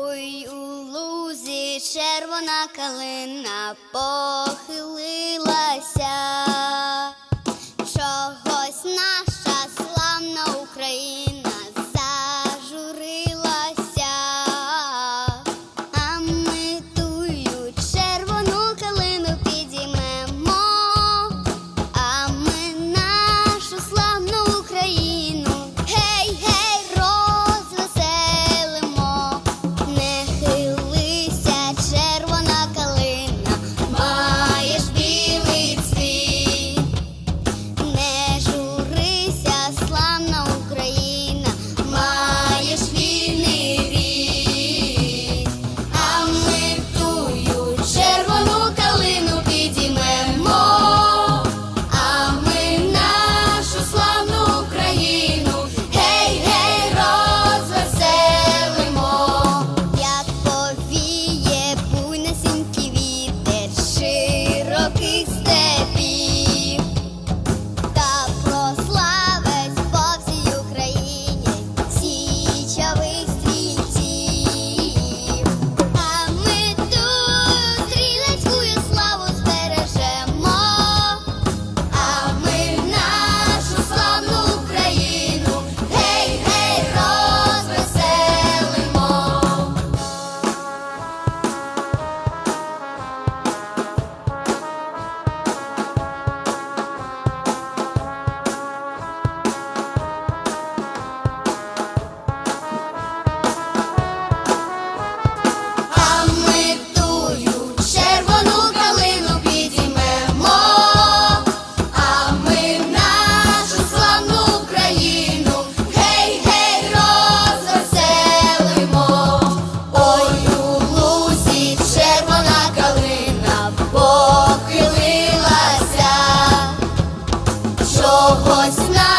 Ой, у лузі червона калина похилилася. voz na